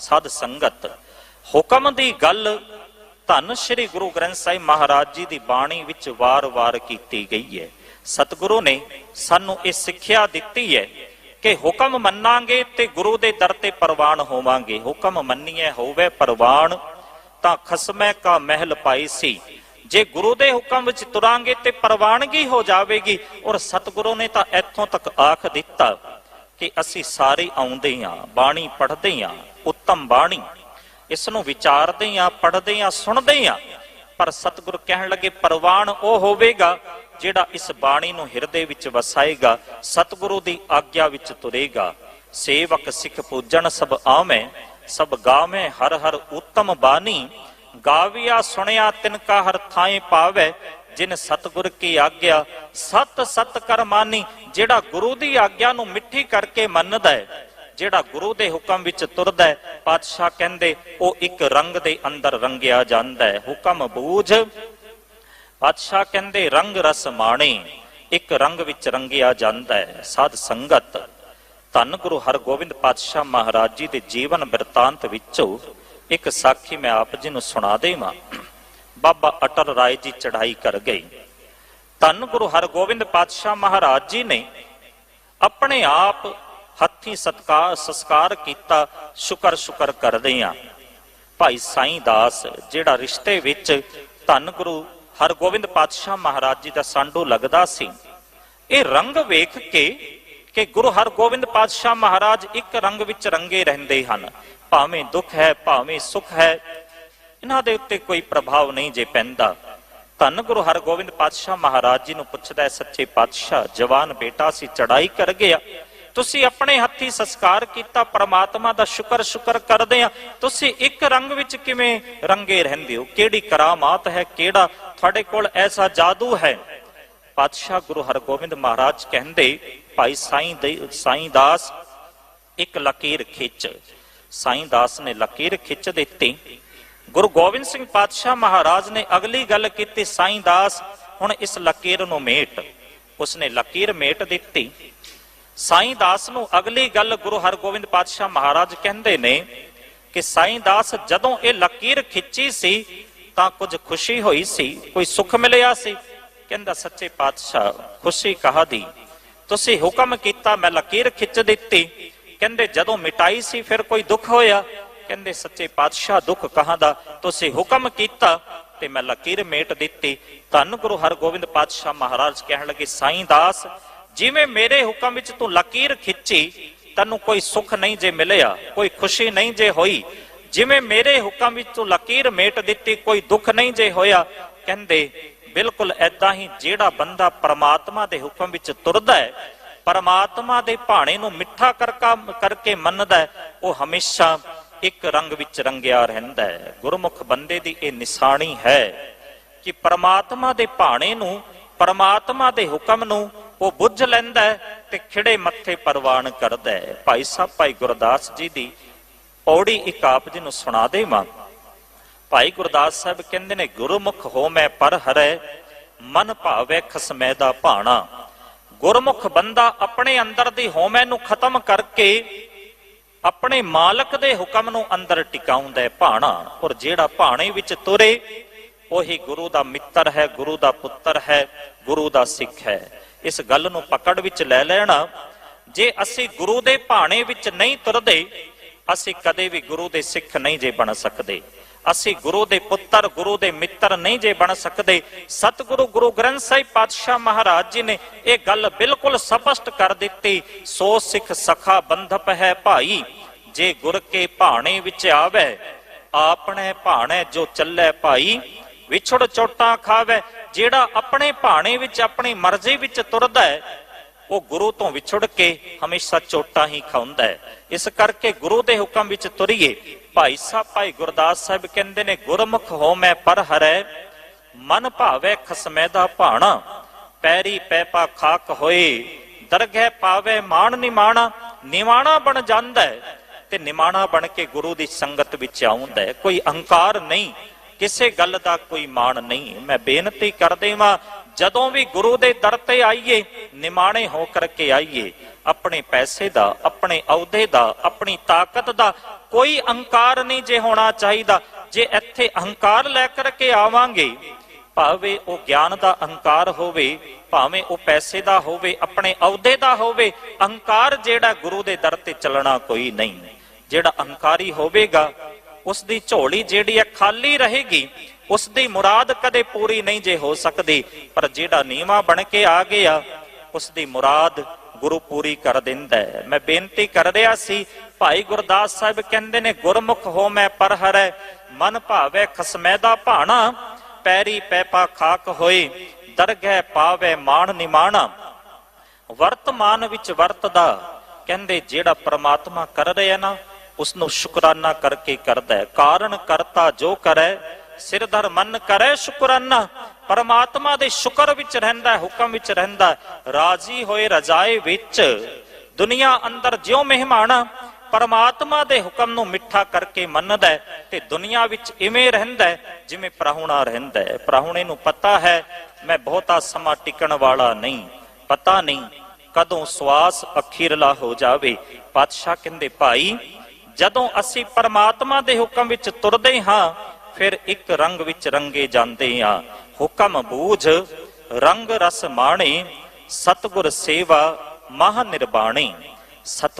ਸਦ ਸੰਗਤ। ਹੁਕਮ ਦੀ ਗੱਲ ਧੰਨ ਸ੍ਰੀ ਗੁਰੂ ਗ੍ਰੰਥ ਸਾਹਿਬ ਮਹਾਰਾਜ ਜੀ ਦੀ ਬਾਣੀ ਵਿੱਚ ਵਾਰ-ਵਾਰ ਕੀਤੀ ਗਈ ਹੈ। ਸਤਿਗੁਰੂ ਨੇ ਸਾਨੂੰ ਇਹ ਸਿੱਖਿਆ ਦਿੱਤੀ ਹੈ ਕਿ ਹੁਕਮ ਮੰਨਾਂਗੇ ਤੇ ਗੁਰੂ ਦੇ ਦਰ ਤੇ ਪ੍ਰਵਾਨ ਹੋਵਾਂਗੇ। ਹੁਕਮ ਮੰਨੀਏ ਹੋਵੇ ਪ੍ਰਵਾਨ, ਤਾਂ ਖਸਮੈ ਕਾ ਮਹਿਲ ਪਾਈ ਸੀ। ਜੇ ਗੁਰੂ ਦੇ ਹੁਕਮ ਵਿੱਚ ਤੁਰਾਂਗੇ ਤੇ ਪ੍ਰਵਾਨਗੀ ਹੋ ਜਾਵੇਗੀ। ਔਰ ਸਤਿਗੁਰੂ ਨੇ ਤਾਂ ਇੱਥੋਂ ਤੱਕ ਆਖ ਦਿੱਤਾ ਕਿ ਅਸੀਂ ਸਾਰੇ ਆਉਂਦੇ ਹਾਂ, ਬਾਣੀ ਪੜ੍ਹਦੇ ਹਾਂ ਉੱਤਮ ਬਾਣੀ ਇਸ ਨੂੰ ਵਿਚਾਰਦੇ ਹਾਂ ਪੜ੍ਹਦੇ ਹਾਂ ਸੁਣਦੇ ਹਾਂ ਪਰ ਸਤਿਗੁਰ ਕਹਿਣ ਲੱਗੇ ਪ੍ਰਵਾਨ ਉਹ ਹੋਵੇਗਾ ਜਿਹੜਾ ਇਸ ਬਾਣੀ ਨੂੰ ਹਿਰਦੇ ਵਿੱਚ ਵਸਾਏਗਾ ਸਤਿਗੁਰੂ ਦੀ ਆਗਿਆ ਵਿੱਚ ਤੁਰੇਗਾ ਸੇਵਕ ਸਿੱਖ ਪੂਜਣ ਸਭ ਆਵੇਂ ਸਭ ਗਾਵੇਂ ਹਰ ਹਰ ਉੱਤਮ ਬਾਣੀ ਗਾਵਿਆ ਸੁਣਿਆ ਤਿਨ ਕਾ ਹਰ ਥਾਏ ਪਾਵੇ ਜਿਨ ਸਤਿਗੁਰ ਕੀ ਆਗਿਆ ਸਤ ਸਤ ਕਰਮਾਨੀ ਜਿਹੜਾ ਗੁਰੂ ਦੀ ਆਗਿਆ ਨੂੰ ਮਿੱਠੀ ਕਰਕੇ ਮੰਨਦਾ ਹੈ ਜਿਹੜਾ ਗੁਰੂ ਦੇ ਹੁਕਮ ਵਿੱਚ ਤੁਰਦਾ ਹੈ, ਪਾਤਸ਼ਾਹ ਕਹਿੰਦੇ, ਉਹ ਇੱਕ ਰੰਗ ਦੇ ਅੰਦਰ ਰੰਗਿਆ ਜਾਂਦਾ ਹੈ। ਹੁਕਮ ਬੂਝ। ਪਾਤਸ਼ਾਹ ਕਹਿੰਦੇ, ਰੰਗ ਰਸ ਮਾਣੇ, ਇੱਕ ਰੰਗ ਵਿੱਚ ਰੰਗਿਆ ਜਾਂਦਾ ਹੈ। ਸਾਧ ਸੰਗਤ, ਧੰਨ ਗੁਰੂ ਹਰਗੋਬਿੰਦ ਪਾਤਸ਼ਾਹ ਮਹਾਰਾਜ ਜੀ ਦੇ ਜੀਵਨ ਬਿਰਤਾਂਤ ਵਿੱਚੋਂ ਇੱਕ ਸਾਖੀ ਮੈਂ ਆਪ ਜੀ ਨੂੰ ਸੁਣਾ ਦੇਵਾਂ। ਬਾਬਾ ਅਟਲ ਰਾਏ ਜੀ ਚੜ੍ਹਾਈ ਕਰ ਗਏ। ਧੰਨ ਗੁਰੂ ਹਰਗੋਬਿੰਦ ਪਾਤਸ਼ਾਹ ਮਹਾਰਾਜ ਜੀ ਨੇ ਆਪਣੇ ਆਪ ਹੱਥੀ ਸਤਕਾਰ, ਸੰਸਕਾਰ ਕੀਤਾ, ਸ਼ੁਕਰ ਸ਼ੁਕਰ ਕਰਦੇ ਆ ਭਾਈ ਸਾਈਂ ਦਾਸ, ਜਿਹੜਾ ਰਿਸ਼ਤੇ ਵਿੱਚ ਧੰਨ ਗੁਰੂ ਹਰਗੋਬਿੰਦ ਪਾਤਸ਼ਾਹ ਮਹਾਰਾਜ ਜੀ ਦਾ ਸੰਡੂ ਲੱਗਦਾ ਸੀ, ਇਹ ਰੰਗ ਵੇਖ ਕੇ ਕਿ ਗੁਰੂ ਹਰਗੋਬਿੰਦ ਪਾਤਸ਼ਾਹ ਮਹਾਰਾਜ ਇੱਕ ਰੰਗ ਵਿੱਚ ਰੰਗੇ ਰਹਿੰਦੇ ਹਨ। ਭਾਵੇਂ ਦੁੱਖ ਹੈ, ਭਾਵੇਂ ਸੁੱਖ ਹੈ, ਇਹਨਾਂ ਦੇ ਉੱਤੇ ਕੋਈ ਪ੍ਰਭਾਵ ਨਹੀਂ ਜੇ ਪੈਂਦਾ। ਧੰਨ ਗੁਰੂ ਹਰਗੋਬਿੰਦ ਪਾਤਸ਼ਾਹ ਮਹਾਰਾਜ ਜੀ ਨੂੰ ਪੁੱਛਦਾ ਸੱਚੇ ਪਾਤਸ਼ਾਹ, ਜਵਾਨ ਬੇਟਾ ਸੀ ਚੜਾਈ ਕਰ ਗਿਆ। ਤੁਸੀਂ ਆਪਣੇ ਹੱਥੀ ਸੰਸਕਾਰ ਕੀਤਾ, ਪ੍ਰਮਾਤਮਾ ਦਾ ਸ਼ੁਕਰ ਸ਼ੁਕਰ ਕਰਦੇ ਆ ਤੁਸੀਂ ਇੱਕ ਰੰਗ ਵਿੱਚ ਕਿਵੇਂ ਰੰਗੇ ਰਹਿੰਦੇ ਹੋ? ਕਿਹੜੀ ਕਰਾਮਾਤ ਹੈ? ਕਿਹੜਾ ਤੁਹਾਡੇ ਕੋਲ ਐਸਾ ਜਾਦੂ ਹੈ? ਪਾਤਸ਼ਾਹ ਗੁਰੂ ਹਰਗੋਬਿੰਦ ਮਹਾਰਾਜ ਕਹਿੰਦੇ, ਭਾਈ ਸਾਈਂ ਦੇ, ਸਾਈਂ ਦਾਸ, ਇੱਕ ਲਕੀਰ ਖਿੱਚ। ਸਾਈਂ ਦਾਸ ਨੇ ਲਕੀਰ ਖਿੱਚ ਦਿੱਤੀ। ਗੁਰੂ ਗੋਬਿੰਦ ਸਿੰਘ ਪਾਤਸ਼ਾਹ ਮਹਾਰਾਜ ਨੇ ਅਗਲੀ ਗੱਲ ਕੀਤੀ, ਸਾਈਂ ਦਾਸ, ਹੁਣ ਇਸ ਲਕੀਰ ਨੂੰ ਮੇਟ। ਉਸਨੇ ਲਕੀਰ ਮੇਟ ਦਿੱਤੀ। ਸਾਈਂ ਦਾਸ ਨੂੰ ਅਗਲੀ ਗੱਲ ਗੁਰੂ ਹਰਗੋਬਿੰਦ ਪਾਤਸ਼ਾਹ ਮਹਾਰਾਜ ਕਹਿੰਦੇ ਨੇ ਕਿ ਸਾਈਂ ਦਾਸ ਜਦੋਂ ਇਹ ਲਕੀਰ ਖਿੱਚੀ ਸੀ ਤਾਂ ਕੁਝ ਖੁਸ਼ੀ ਹੋਈ ਸੀ, ਕੋਈ ਸੁੱਖ ਮਿਲਿਆ ਸੀ? ਕਹਿੰਦਾ, ਸੱਚੇ ਪਾਤਸ਼ਾਹ, ਖੁਸ਼ੀ ਕਹਾਦੀ ਤੁਸੀਂ ਹੁਕਮ ਕੀਤਾ, ਮੈਂ ਲਕੀਰ ਖਿੱਚ ਦਿੱਤੀ। ਕਹਿੰਦੇ, ਜਦੋਂ ਮਿਟਾਈ ਸੀ, ਫਿਰ ਕੋਈ ਦੁੱਖ ਹੋਇਆ? ਕਹਿੰਦੇ, ਸੱਚੇ ਪਾਤਸ਼ਾਹ, ਦੁੱਖ ਕਹਾਂ ਦਾ? ਤੁਸੀਂ ਹੁਕਮ ਕੀਤਾ ਤੇ ਮੈਂ ਲਕੀਰ ਮੇਟ ਦਿੱਤੀ। ਧੰਨ ਗੁਰੂ ਹਰਗੋਬਿੰਦ ਪਾਤਸ਼ਾਹ ਮਹਾਰਾਜ ਕਹਿਣ ਲੱਗੇ, ਸਾਈਂ ਦਾਸ ਜਿਵੇਂ ਮੇਰੇ ਹੁਕਮ ਵਿੱਚ ਤੂੰ ਲਕੀਰ ਖਿੱਚੀ, ਤੈਨੂੰ ਕੋਈ ਸੁੱਖ ਨਹੀਂ ਜੇ ਮਿਲਿਆ, ਕੋਈ ਖੁਸ਼ੀ ਨਹੀਂ ਜੇ ਹੋਈ। ਜਿਵੇਂ ਮੇਰੇ ਹੁਕਮ ਵਿੱਚ ਤੂੰ ਲਕੀਰ ਮੇਟ ਦਿੱਤੀ, ਕੋਈ ਦੁੱਖ ਨਹੀਂ ਜੇ ਹੋਇਆ। ਕਹਿੰਦੇ, ਬਿਲਕੁਲ ਐਦਾਂ ਹੀ ਜਿਹੜਾ ਬੰਦਾ ਪਰਮਾਤਮਾ ਦੇ ਹੁਕਮ ਵਿੱਚ ਤੁਰਦਾ ਹੈ, ਪਰਮਾਤਮਾ ਦੇ ਭਾਣੇ ਨੂੰ ਮਿੱਠਾ ਕਰਕਾ ਕਰਕੇ ਮੰਨਦਾ ਉਹ ਹਮੇਸ਼ਾ ਇੱਕ ਰੰਗ ਵਿੱਚ ਰੰਗਿਆ ਰਹਿੰਦਾ ਹੈ। ਗੁਰਮੁਖ ਬੰਦੇ ਦੀ ਇਹ ਨਿਸ਼ਾਨੀ ਹੈ ਕਿ ਪਰਮਾਤਮਾ ਦੇ ਭਾਣੇ ਨੂੰ, ਪਰਮਾਤਮਾ ਦੇ ਹੁਕਮ ਨੂੰ ਉਹ ਬੁੱਝ ਲੈਂਦਾ ਤੇ ਖਿੜੇ ਮੱਥੇ ਪਰਵਾਨ ਕਰਦਾ ਭਾਈ ਸਾਹਿਬ, ਭਾਈ ਗੁਰਦਾਸ ਜੀ ਦੀ ਪੌੜੀ ਇੱਕ ਆਪ ਜੀ ਨੂੰ ਸੁਣਾ ਦੇਵਾਂ। ਭਾਈ ਗੁਰਦਾਸ ਸਾਹਿਬ ਕਹਿੰਦੇ ਨੇ, ਗੁਰਮੁਖ ਹੋ ਮੈਂ ਪਰ ਹਰੈ, ਮਨ ਭਾਵੇ ਖਸਮੈ ਦਾ ਭਾਣਾ। ਗੁਰਮੁਖ ਬੰਦਾ ਆਪਣੇ ਅੰਦਰ ਦੀ ਹੋਮੈ ਨੂੰ ਖਤਮ ਕਰਕੇ ਆਪਣੇ ਮਾਲਕ ਦੇ ਹੁਕਮ ਨੂੰ ਅੰਦਰ ਟਿਕਾਉਂਦਾ ਹੈ ਭਾਣਾ। ਔਰ ਜਿਹੜਾ ਭਾਣੇ ਵਿੱਚ ਤੁਰੇ ਉਹੀ ਗੁਰੂ ਦਾ ਮਿੱਤਰ ਹੈ, ਗੁਰੂ ਦਾ ਪੁੱਤਰ ਹੈ, ਗੁਰੂ ਦਾ ਸਿੱਖ ਹੈ। ਇਸ ਗੱਲ ਨੂੰ ਪਕੜ ਵਿੱਚ ਲੈ ਲੈਣਾ, ਜੇ ਅਸੀਂ ਗੁਰੂ ਦੇ ਭਾਣੇ ਵਿੱਚ ਨਹੀਂ ਤੁਰਦੇ, ਅਸੀਂ ਕਦੇ ਵੀ ਗੁਰੂ ਦੇ ਸਿੱਖ ਨਹੀਂ ਜੇ ਬਣ ਸਕਦੇ। ਅਸੀਂ ਗੁਰੂ ਦੇ ਪੁੱਤਰ, ਗੁਰੂ ਦੇ ਮਿੱਤਰ ਨਹੀਂ ਜੇ ਬਣ ਸਕਦੇ। ਸਤਿਗੁਰੂ ਗੁਰੂ ਗ੍ਰੰਥ ਸਾਹਿਬ ਪਾਤਸ਼ਾਹ ਮਹਾਰਾਜ ਜੀ ਨੇ ਇਹ ਗੱਲ ਬਿਲਕੁਲ ਸਪਸ਼ਟ ਕਰ ਦਿੱਤੀ। ਸੋ ਸਿੱਖ ਸਖਾ ਬੰਧਪ ਹੈ ਭਾਈ, ਜੇ ਗੁਰ ਕੇ ਭਾਣੇ ਵਿੱਚ ਆਵੇ, ਆਪਣੇ ਭਾਣੇ ਜੋ ਚੱਲੇ ਭਾਈ ਵਿਛੜ ਚੋਟਾਂ ਖਾਵੇ, ਜਿਹੜਾ ਆਪਣੇ ਭਾਣੇ ਵਿੱਚ, ਆਪਣੀ ਮਰਜ਼ੀ ਵਿੱਚ ਤੁਰਦਾ ਹੈ, ਉਹ ਗੁਰੂ ਤੋਂ ਵਿਛੜ ਕੇ ਹਮੇਸ਼ਾ ਚੋਟਾਂ ਹੀ ਖਾਉਂਦਾ ਹੈ। ਇਸ ਕਰਕੇ ਗੁਰੂ ਦੇ ਹੁਕਮ ਵਿੱਚ ਤੁਰੀਏ। ਭਾਈ ਸਾਹਿਬ, ਭਾਈ ਗੁਰਦਾਸ ਸਾਹਿਬ ਕਹਿੰਦੇ ਨੇ, ਗੁਰਮੁਖ ਹੋ ਮੈਂ ਪਰ ਹਰੈ, ਮਨ ਭਾਵੇ ਖਸਮੈ ਦਾ ਭਾਣਾ, ਪੈਰੀ ਪੈਪਾ ਖਾਕ ਹੋਏ, ਦਰਗਹਿ ਪਾਵੇ ਮਾਣ ਨਿਮਾਣਾ ਨਿਮਾਣਾ ਬਣ ਜਾਂਦਾ ਹੈ ਤੇ ਨਿਮਾਣਾ ਬਣ ਕੇ ਗੁਰੂ ਦੀ ਸੰਗਤ ਵਿੱਚ ਆਉਂਦਾ ਹੈ। ਕੋਈ ਅਹੰਕਾਰ ਨਹੀਂ ਕਿਸੇ ਗੱਲ ਦਾ ਕੋਈ ਮਾਣ ਨਹੀਂ। ਮੈਂ ਬੇਨਤੀ ਕਰਦੇ ਵਾਂ ਜਦੋਂ ਵੀ ਗੁਰੂ ਦੇ ਦਰ ਤੇ ਆਈਏ, ਨਿਮਾਣੇ ਹੋ ਕਰਕੇ ਆਈਏ, ਆਪਣੇ ਪੈਸੇ ਦਾ, ਆਪਣੇ ਅਹੁਦੇ ਦਾ, ਆਪਣੀ ਤਾਕਤ ਦਾ ਕੋਈ ਅਹੰਕਾਰ ਨਹੀਂ ਜੇ ਹੋਣਾ ਚਾਹੀਦਾ। ਜੇ ਇੱਥੇ ਅਹੰਕਾਰ ਲੈ ਕਰਕੇ ਆਵਾਂਗੇ, ਭਾਵੇਂ ਉਹ ਗਿਆਨ ਦਾ ਅਹੰਕਾਰ ਹੋਵੇ, ਭਾਵੇਂ ਉਹ ਪੈਸੇ ਦਾ ਹੋਵੇ, ਆਪਣੇ ਅਹੁਦੇ ਦਾ ਹੋਵੇ, ਅਹੰਕਾਰ ਜਿਹੜਾ ਗੁਰੂ ਦੇ ਦਰ ਤੇ ਚੱਲਣਾ ਕੋਈ ਨਹੀਂ। ਜਿਹੜਾ ਅਹੰਕਾਰੀ ਹੋਵੇਗਾ ਉਸ ਦੀ ਝੋਲੀ ਜਿਹੜੀ ਹੈ ਖਾਲੀ ਰਹੇਗੀ ਉਸ ਦੀ ਮੁਰਾਦ ਕਦੇ ਪੂਰੀ ਨਹੀਂ ਜੇ ਹੋ ਸਕਦੀ, ਪਰ ਜਿਹੜਾ ਨੀਵਾ ਬਣ ਕੇ ਆ ਗਿਆ ਉਸ ਦੀ ਮੁਰਾਦ ਗੁਰੂ ਪੂਰੀ ਕਰ ਦਿੰਦਾ ਹੈ। ਮੈਂ ਬੇਨਤੀ ਕਰ ਰਿਹਾ ਸੀ, ਭਾਈ ਗੁਰਦਾਸ ਸਾਹਿਬ ਕਹਿੰਦੇ ਨੇ, ਗੁਰਮੁਖ ਹੋ ਮੈਂ ਪਰ ਹਰੈ ਮਨ ਭਾਵੇ ਖਸਮੈ ਦਾ ਭਾਣਾ, ਪੈਰੀ ਪੈਪਾ ਖਾਕ ਹੋਏ, ਦਰਗਹਿ ਪਾਵੇ ਮਾਣ ਨਿਮਾਣਾ। ਵਰਤਮਾਨ ਵਿੱਚ ਵਰਤਦਾ, ਕਹਿੰਦੇ ਜਿਹੜਾ ਪ੍ਰਮਾਤਮਾ ਕਰ ਰਿਹਾ ਨਾ ਉਸ ਨੂੰ ਸ਼ੁਕਰਾਨਾ ਕਰਕੇ ਕਰਦਾ ਹੈ। ਕਾਰਨ ਕਰਤਾ ਜੋ ਕਰੈ ਸਿਰਧਰ ਮਨ ਕਰੈ ਸ਼ੁਕਰਾਨਾ। ਪਰਮਾਤਮਾ ਦੇ ਸ਼ੁਕਰ ਵਿੱਚ ਰਹਿੰਦਾ ਹੁਕਮ ਵਿੱਚ ਰਹਿੰਦਾ ਰਾਜੀ ਹੋਏ ਰਜਾਏ ਵਿੱਚ ਦੁਨੀਆ ਅੰਦਰ ਜਿਉ ਮਹਿਮਾਨਾ ਪਰਮਾਤਮਾ ਦੇ ਹੁਕਮ ਨੂੰ ਮਿੱਠਾ ਕਰਕੇ ਮੰਨਦਾ ਤੇ ਦੁਨੀਆ ਵਿੱਚ ਇਵੇਂ ਰਹਿੰਦਾ ਜਿਵੇਂ ਪ੍ਰਾਹੁਣਾ ਰਹਿੰਦਾ ਹੈ। ਪ੍ਰਾਹੁਣੇ ਨੂੰ ਪਤਾ ਹੈ, ਮੈਂ ਬਹੁਤਾ ਸਮਾਂ ਟਿਕਣ ਵਾਲਾ ਨਹੀਂ। ਪਤਾ ਨਹੀਂ ਕਦੋਂ ਸਵਾਸ ਅਖੀਰਲਾ ਹੋ ਜਾਵੇ। ਪਾਤਸ਼ਾਹ ਕਹਿੰਦੇ, ਭਾਈ ਜਦੋਂ ਅਸੀਂ ਪਰਮਾਤਮਾ ਦੇ ਹੁਕਮ ਵਿੱਚ ਤੁਰਦੇ ਹਾਂ, ਫਿਰ ਇੱਕ ਰੰਗ ਵਿੱਚ ਰੰਗੇ ਜਾਂਦੇ ਹਾਂ। ਹੁਕਮ ਬੂਝ, ਰੰਗ ਰਸ ਮਾਣੇ, ਸਤਗੁਰ ਸੇਵਾ ਮਹਾ ਨਿਰਬਾਣੀ ਸਤ